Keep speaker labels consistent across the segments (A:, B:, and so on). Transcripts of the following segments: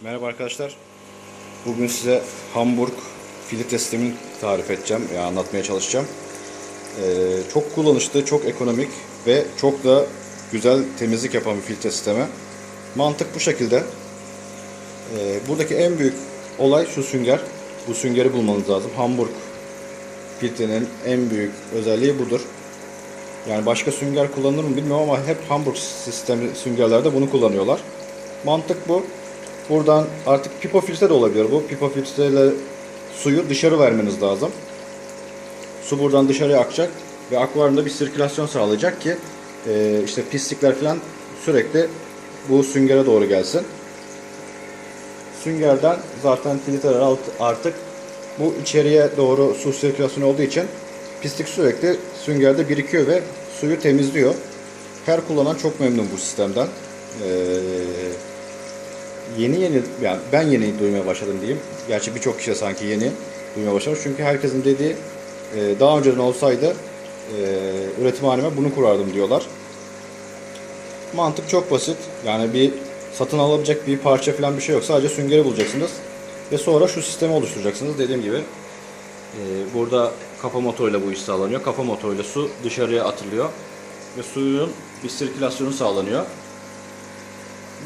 A: Merhaba arkadaşlar. Bugün size Hamburg filtre sistemini tarif edeceğim. Yani anlatmaya çalışacağım. Ee, çok kullanışlı, çok ekonomik ve çok da güzel temizlik yapan bir filtre sistemi. Mantık bu şekilde. Ee, buradaki en büyük olay şu sünger. Bu süngeri bulmanız lazım. Hamburg filtrenin en büyük özelliği budur. Yani başka sünger kullanılır mı bilmiyorum ama hep Hamburg sistemi süngerlerde bunu kullanıyorlar. Mantık bu. Buradan artık pipo filtre de olabilir bu. Pipo filtreyle suyu dışarı vermeniz lazım. Su buradan dışarıya akacak ve akvaryumda bir sirkülasyon sağlayacak ki e, işte pislikler falan sürekli bu süngere doğru gelsin. Süngerden zaten filtreler alt- artık bu içeriye doğru su sirkülasyonu olduğu için pislik sürekli süngerde birikiyor ve suyu temizliyor. Her kullanan çok memnun bu sistemden. Ee, yeni yeni yani ben yeni duymaya başladım diyeyim. Gerçi birçok kişi sanki yeni duymaya başlamış. Çünkü herkesin dediği e, daha önceden olsaydı e, üretimhaneme bunu kurardım diyorlar. Mantık çok basit. Yani bir satın alabilecek bir parça falan bir şey yok. Sadece süngeri bulacaksınız. Ve sonra şu sistemi oluşturacaksınız. Dediğim gibi e, burada kafa motoruyla bu iş sağlanıyor. Kafa motoruyla su dışarıya atılıyor. Ve suyun bir sirkülasyonu sağlanıyor.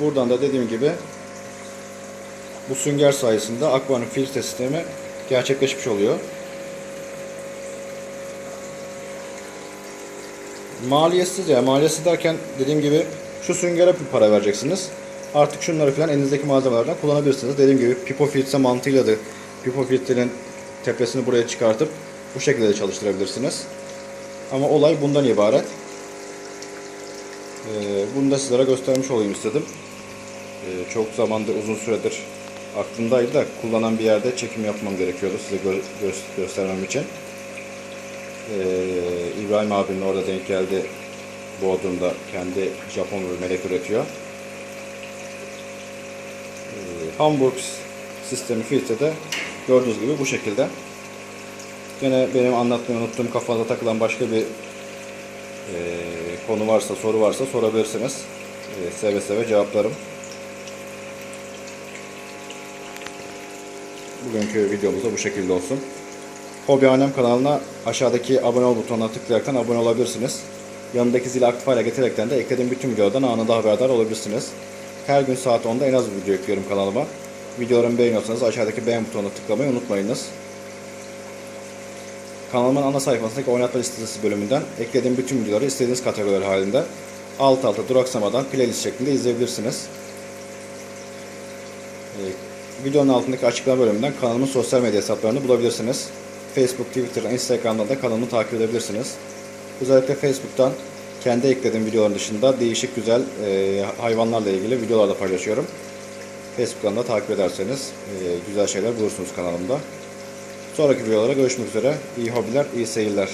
A: Buradan da dediğim gibi bu sünger sayesinde akvaryum filtre sistemi gerçekleşmiş oluyor. Maliyetsiz ya. Maliyetsiz derken dediğim gibi şu süngere bir para vereceksiniz. Artık şunları falan elinizdeki malzemelerden kullanabilirsiniz. Dediğim gibi pipo filtre mantığıyla da pipo filtrenin tepesini buraya çıkartıp bu şekilde de çalıştırabilirsiniz. Ama olay bundan ibaret. Ee, bunu da sizlere göstermiş olayım istedim. Ee, çok zamandır uzun süredir aklımdaydı da kullanan bir yerde çekim yapmam gerekiyordu size gö- gö- göstermem için. Ee, İbrahim abinin orada denk geldi. Bodrum'da kendi Japon bir melek üretiyor. Ee, Hamburg sistemi filtrede gördüğünüz gibi bu şekilde. Gene benim anlatmayı unuttuğum kafanıza takılan başka bir e, konu varsa, soru varsa sorabilirsiniz. E, seve seve cevaplarım. Bugünkü videomuz da bu şekilde olsun. Hobi Annem kanalına aşağıdaki abone ol butonuna tıklayaraktan abone olabilirsiniz. Yanındaki zili aktif hale getirerekten de eklediğim bütün videolardan anında haberdar olabilirsiniz. Her gün saat 10'da en az bir video yüklüyorum kanalıma. Videolarımı beğeniyorsanız aşağıdaki beğen butonuna tıklamayı unutmayınız. Kanalımın ana sayfasındaki oynatma listesi bölümünden eklediğim bütün videoları istediğiniz kategoriler halinde alt alta duraksamadan playlist şeklinde izleyebilirsiniz. Ee, videonun altındaki açıklama bölümünden kanalımın sosyal medya hesaplarını bulabilirsiniz. Facebook, Twitter, Instagram'dan da kanalımı takip edebilirsiniz. Özellikle Facebook'tan kendi eklediğim videoların dışında değişik güzel e, hayvanlarla ilgili videolar da paylaşıyorum. Facebook'tan da takip ederseniz e, güzel şeyler bulursunuz kanalımda. Sonraki videolara görüşmek üzere. İyi hobiler, iyi seyirler.